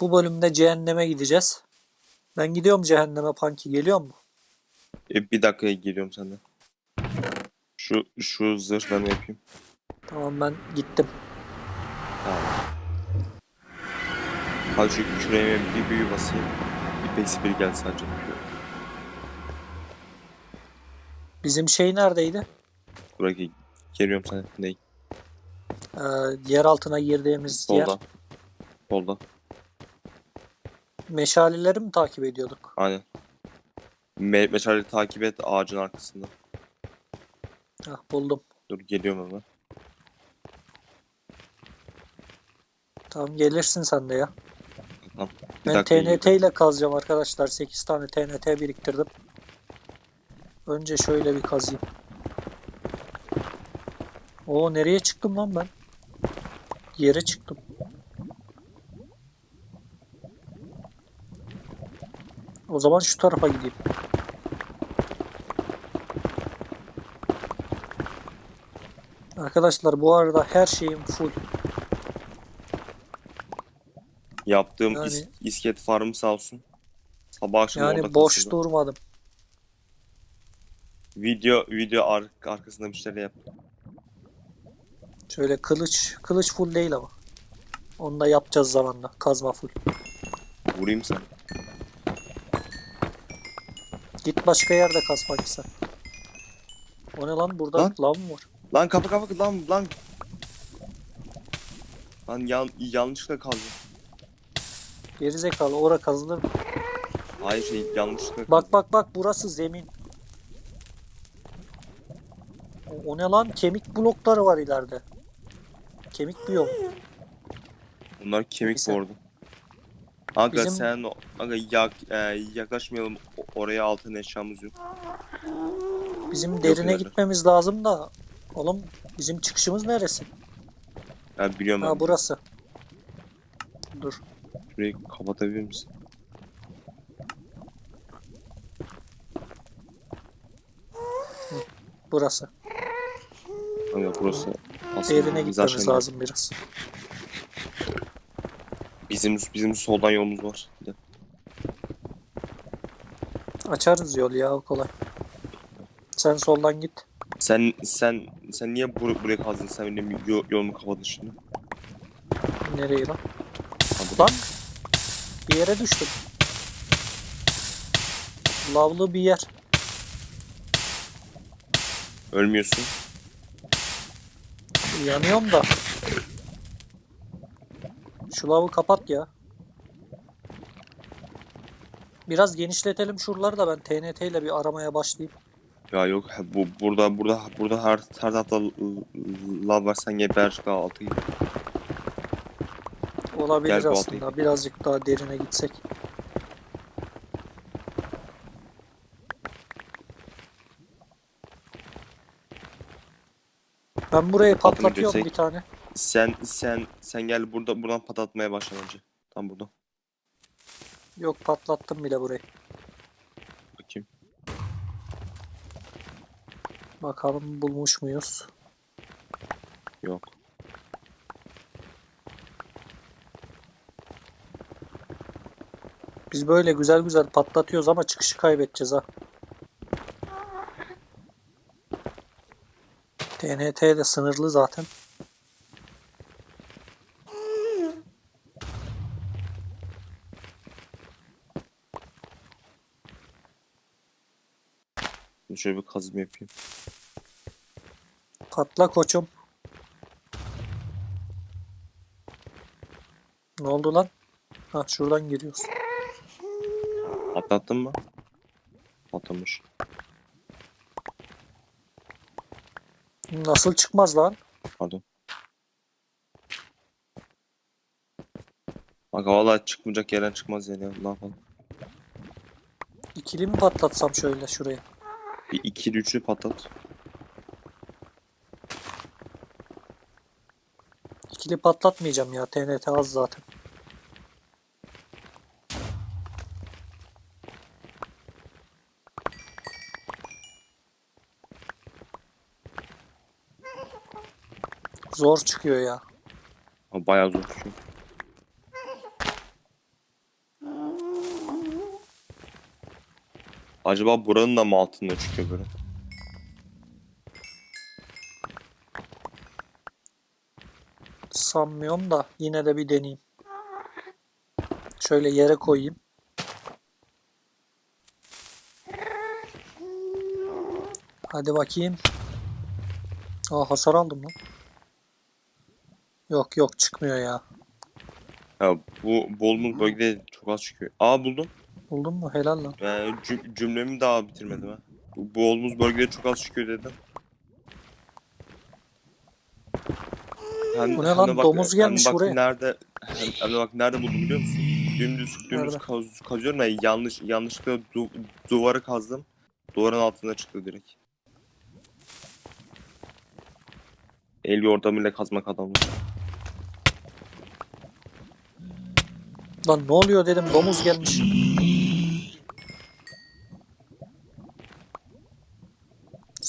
Bu bölümde cehenneme gideceğiz. Ben gidiyorum cehenneme Panki. Geliyor mu? E, bir dakikaya geliyorum senden. Şu şu zırh ben yapayım. Tamam ben gittim. Tamam. Hadi şu küreğime bir büyü basayım. Bir base bir gel sadece. Bizim şey neredeydi? Bırak geliyorum sana. Ne? Ee, yer altına girdiğimiz yer. Solda. Solda. Meşaleleri mi takip ediyorduk? Aynen. Me meşaleyi takip et ağacın arkasında. Hah, buldum. Dur geliyorum hemen. Tamam gelirsin sen de ya. Tamam. Bir Ben TNT ile kazacağım arkadaşlar. 8 tane TNT biriktirdim. Önce şöyle bir kazayım. Oo nereye çıktım lan ben? Yere çıktım. O zaman şu tarafa gideyim. Arkadaşlar bu arada her şeyim full. Yaptığım Yani- is isket farmı sağ olsun. Sabah akşam orada Yani boş kasıldı. durmadım. Video video ar arkasında bir şeyler yap. Şöyle kılıç, kılıç full değil ama. Onu da yapacağız zamanla. Kazma full. Vurayım sen. Git başka yerde kazmak sen. O ne lan burada Lan. lav mı var? Lan kapı kapı lan lan. Lan yan yanlışlıkla kaldı. Gerizekalı ora kazılır mı? Hayır şey yanlışlıkla kaldı. Bak bak bak burası zemin. O, o ne lan? Kemik blokları var ileride. Kemik biyom. Bunlar kemik Neyse. bu arada. Aga Bizim- sen o- aga yak, e, yaklaşmayalım O- oraya altın eşyamız yok. Bizim derine ileride. gitmemiz lazım da. Oğlum bizim çıkışımız neresi? Ben biliyorum Ha ben. burası. Dur. Şurayı kapatabilir misin? Burası. Aga burası aslında Derine gitmemiz aşağı lazım biraz. Bizim bizim soldan yolumuz var. Bir de. Açarız yol ya o kolay. Sen soldan git. Sen sen sen niye bur buraya kazdın? Sen benim yo- yolumu kapadın şimdi. Nereye lan? Ha, Lan bir yere düştüm. Lavlı bir yer. Ölmüyorsun. Yanıyorum da. Şu lavı kapat ya. Biraz genişletelim şuraları da ben TNT ile bir aramaya başlayayım. Ya yok bu burada burada burada her her tarafta lav var sen daha altı git. Olabilir Gel aslında. Birazcık daha derine gitsek. Ben burayı patlatıyorum bir tane. Sen sen sen gel burada buradan patlatmaya başla önce. Tam burada. Yok patlattım bile burayı. Bakayım. Bakalım bulmuş muyuz? Yok. Biz böyle güzel güzel patlatıyoruz ama çıkışı kaybedeceğiz ha. TNT de sınırlı zaten. Şöyle bir kazım yapayım. Patla koçum. Ne oldu lan? Ha şuradan giriyoruz. Atlattın mı? Atlamış. Nasıl çıkmaz lan? Pardon. Bak valla çıkmayacak yerden çıkmaz yani ya. Ne yapalım? İkili mi patlatsam şöyle şuraya? Bir ikili üçlü patlat. İkili patlatmayacağım ya. TNT az zaten. Zor çıkıyor ya. Bayağı zor çünkü. Acaba buranın da mı altında çıkıyor böyle? Sanmıyorum da yine de bir deneyeyim. Şöyle yere koyayım. Hadi bakayım. Aa hasar aldım lan. Yok yok çıkmıyor ya. Ya bu bulduğumuz bölgede çok az çıkıyor. Aa buldum. Buldun mu? Helal lan. Cüm- cümlemi daha bitirmedim ha. Bu, bu olduğumuz bölgede çok az çıkıyor dedim. Hem, Bu ne hem lan? de Domuz hem gelmiş bak buraya. Nerede, hem, hem de bak nerede buldum biliyor musun? Dümdüz, dümdüz Nerede? kaz, kazıyorum ya yanlış, yanlışlıkla du, duvarı kazdım. Duvarın altına çıktı direkt. El yordamıyla kazmak adamı. Lan ne oluyor dedim domuz gelmiş.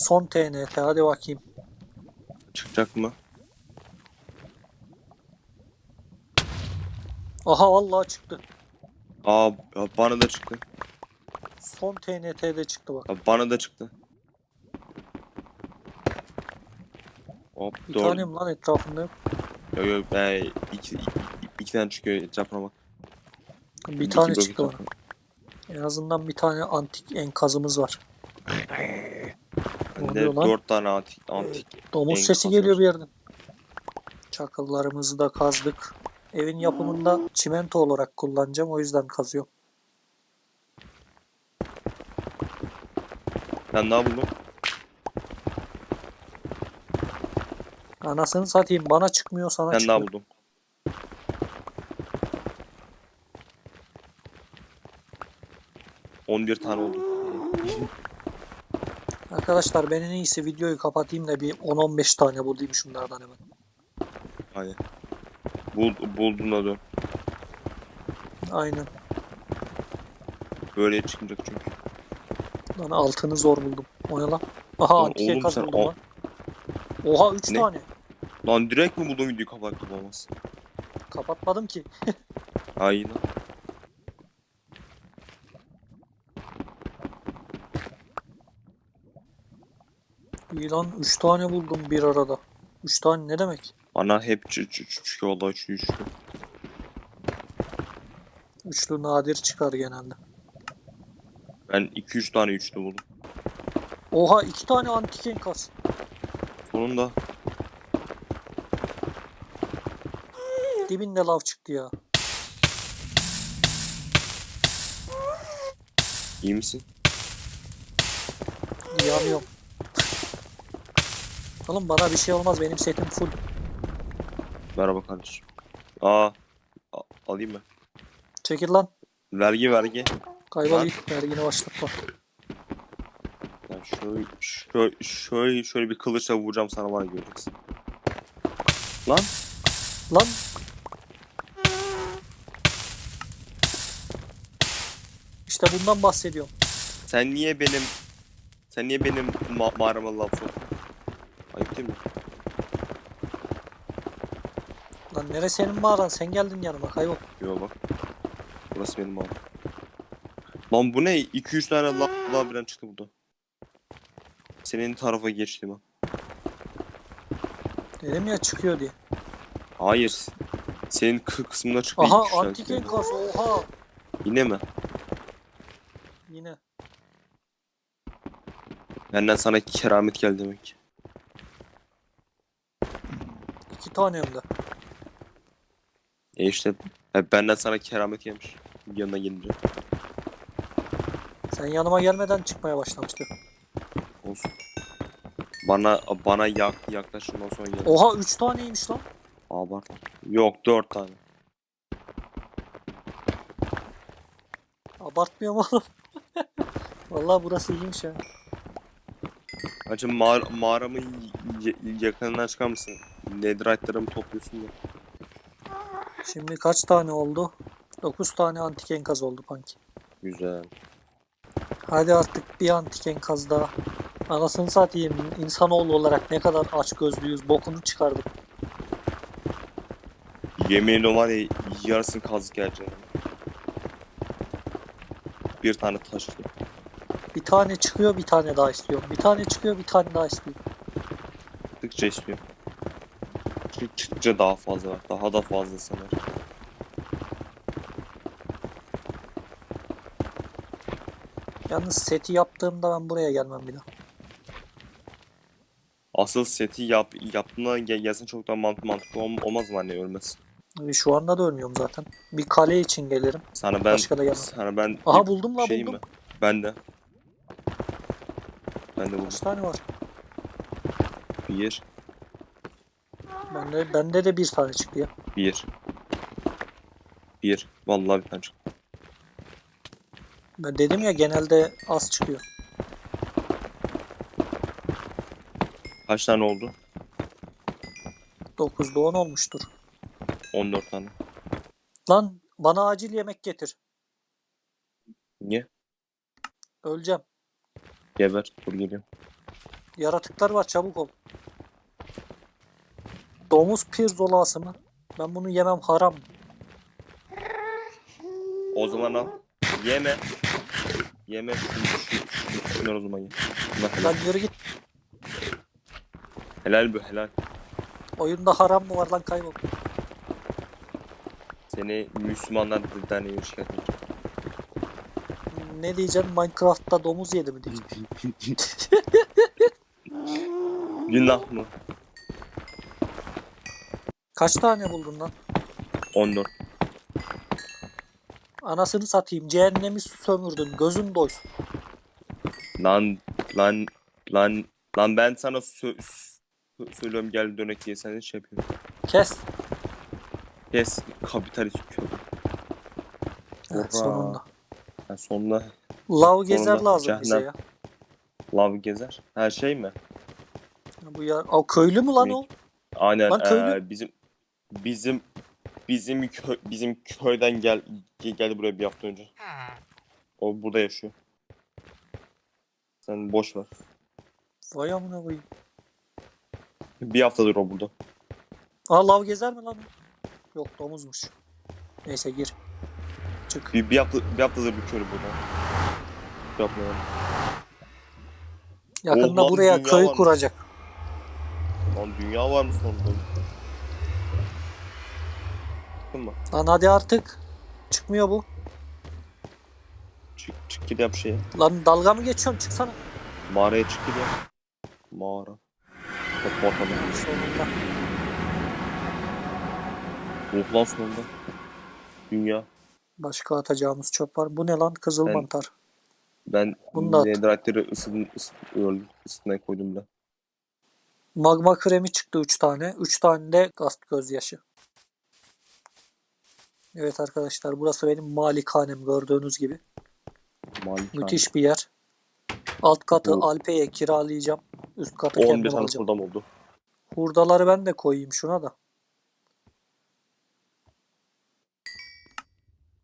Son TNT hadi bakayım. Çıkacak mı? Aha vallahi çıktı. Aa bana da çıktı. Son TNT'de çıktı bak. Ya bana da çıktı. Hop Bir doğru. tanem lan etrafında yok. Yok ben iki, iki, iki tane çıkıyor etrafına bak. Bir İki tane çıktı bana. En azından bir tane antik enkazımız var. Bende oluyor lan? dört tane antik, antik. Domuz sesi var. geliyor bir yerden. Çakıllarımızı da kazdık. Evin yapımında çimento olarak kullanacağım. O yüzden kazıyorum. Ben daha buldum. Anasını satayım. Bana çıkmıyor sana Ben çıkıyor. daha buldum. On bir tane oldu. Arkadaşlar ben en iyisi videoyu kapatayım da bir 10-15 tane bulayım şunlardan hemen. Hadi. Bul, buldum da dön. Aynen. Böyle çıkacak çünkü. Lan altını zor buldum. O ne lan? Aha Lan oğlum sen lan. Oha 3 Ne? tane. Lan direkt mi buldum videoyu kapattım olmaz. Kapatmadım ki. Aynen. İyi lan 3 tane buldum bir arada. 3 tane ne demek? Bana hep çıkıyor vallahi üçlü üçlü. Üçlü nadir çıkar genelde. Ben 2-3 tane üçlü buldum. Oha 2 tane antik enkaz. Sonunda Dibinde lav çıktı ya. iyi misin? Yanıyorum. Oğlum bana bir şey olmaz benim setim full. Merhaba kardeşim. Aa, a- alayım mı? Çekil lan. Vergi vergi. Kaybolayım. Vergini başlatma. Ya şöyle, şöyle, şöyle, şöyle bir kılıçla vuracağım sana var ya göreceksin. Lan Lan. İşte bundan bahsediyorum. sen niye benim sen niye benim ma- mağarama laf soktun? Ayıp değil mi? Lan nere senin mağaran? Sen geldin yanıma kaybol. Yo bak. Burası benim mağaram. Lan bu ne? 2-3 tane la labirent çıktı burada. Senin tarafa geçtim ha. Dedim ya çıkıyor diye. Hayır. Senin kı kısmına çıktı. Aha antik enkaz oha. Yine mi? Yine. Benden sana keramet geldi demek ki. iki tane hem de. E işte e, benden sana keramet gelmiş. Yanına gelince. Sen yanıma gelmeden çıkmaya başlamıştı. Olsun. Bana bana yak yaklaşımdan sonra gel. Oha 3 taneymiş lan. Abart. Yok 4 tane. Abartmıyorum oğlum. Vallahi burası iyiymiş ya. Acaba mağar mağaramın y- y- yakınından çıkar mısın? Netherite'larımı topluyorsun da. Şimdi kaç tane oldu? 9 tane antik enkaz oldu panki. Güzel. Hadi artık bir antik enkaz daha. Anasını satayım insanoğlu olarak ne kadar aç gözlüyüz bokunu çıkardık. Yemin var ya yarısını kazık geleceğim. Bir tane taşlı. Bir tane çıkıyor bir tane daha istiyorum. Bir tane çıkıyor bir tane daha istiyorum. Çıktıkça istiyor. Çık, çıktıkça daha fazla var. Daha da fazlası var. Yalnız seti yaptığımda ben buraya gelmem bir daha. Asıl seti yap, yaptığında gel, gelsin çok daha mant mantıklı olm- olmaz mı anne ölmez. Şu anda da ölmüyorum zaten. Bir kale için gelirim. Sana ben Başka da gelmem. sana ben Aha buldum la buldum. mi? Ben de. Ben de buldum. Kaç tane var? Bir, Bende, bende de bir tane çıktı ya. bir. Bir. Vallahi bir tane çıktı. Ben dedim ya genelde az çıkıyor. Kaç tane oldu? 9'da 10 olmuştur. 14 tane. Lan bana acil yemek getir. Niye? Öleceğim. Geber. Dur geliyorum. Yaratıklar var çabuk ol. Domuz pirzolası mı? Ben bunu yemem haram. O zaman al. Yeme. Yeme. Şu, şu, şu, şunları o zaman ye. Bunlar helal. Lan yürü git. Helal bu helal. Oyunda haram mı var lan kaybol. Seni Müslümanlar derneği şikayet edeceğim. Ne diyeceğim Minecraft'ta domuz yedi mi diyeceğim. Günah mı? Kaç tane buldun lan? 14. Anasını satayım cehennemi sömürdün gözün doysun. Lan lan lan lan ben sana sö- sö- söylüyorum gel dönek diye sen şey yapıyorsun. Kes. Kes kapitalist Oha. sonunda. Yani sonunda Lav gezer Sonunda lazım bize cehennem. ya. lav gezer. Her şey mi? Bu ya o köylü mü lan o? Aynen Lan köylü- eee, bizim bizim bizim kö bizim köyden gel ge- geldi buraya bir hafta önce. O burada yaşıyor. Sen boş ver. Vay amına koyayım. Bir haftadır o burada. Aa lav gezer mi lan? Yok domuzmuş. Neyse gir. Çık. Bir, bir hafta bir haftadır bir köylü burada. Yapmıyorum. Yakında Oğlan buraya köy varmış. kuracak. Lan dünya var mı sonunda? Mı? Lan hadi artık. Çıkmıyor bu. Çık çık git yap şeyi. Lan dalga mı geçiyorsun? Çıksana. Mağaraya çık git yap. Mağara. Bak ortada. Sonunda. Lan sonunda. Dünya. Başka atacağımız çöp var. Bu ne lan? Kızıl Ben- mantar. Ben Bunu netherite'leri ısıtın, ısıtın, ısıtmaya koydum bile. Magma kremi çıktı 3 tane. 3 tane de gaz gözyaşı. Evet arkadaşlar burası benim malikanem gördüğünüz gibi. Malik Müthiş bir yer. Alt katı Bu- Alpe'ye kiralayacağım. Üst katı 11 kendim tane alacağım. kurdam oldu. Hurdaları ben de koyayım şuna da.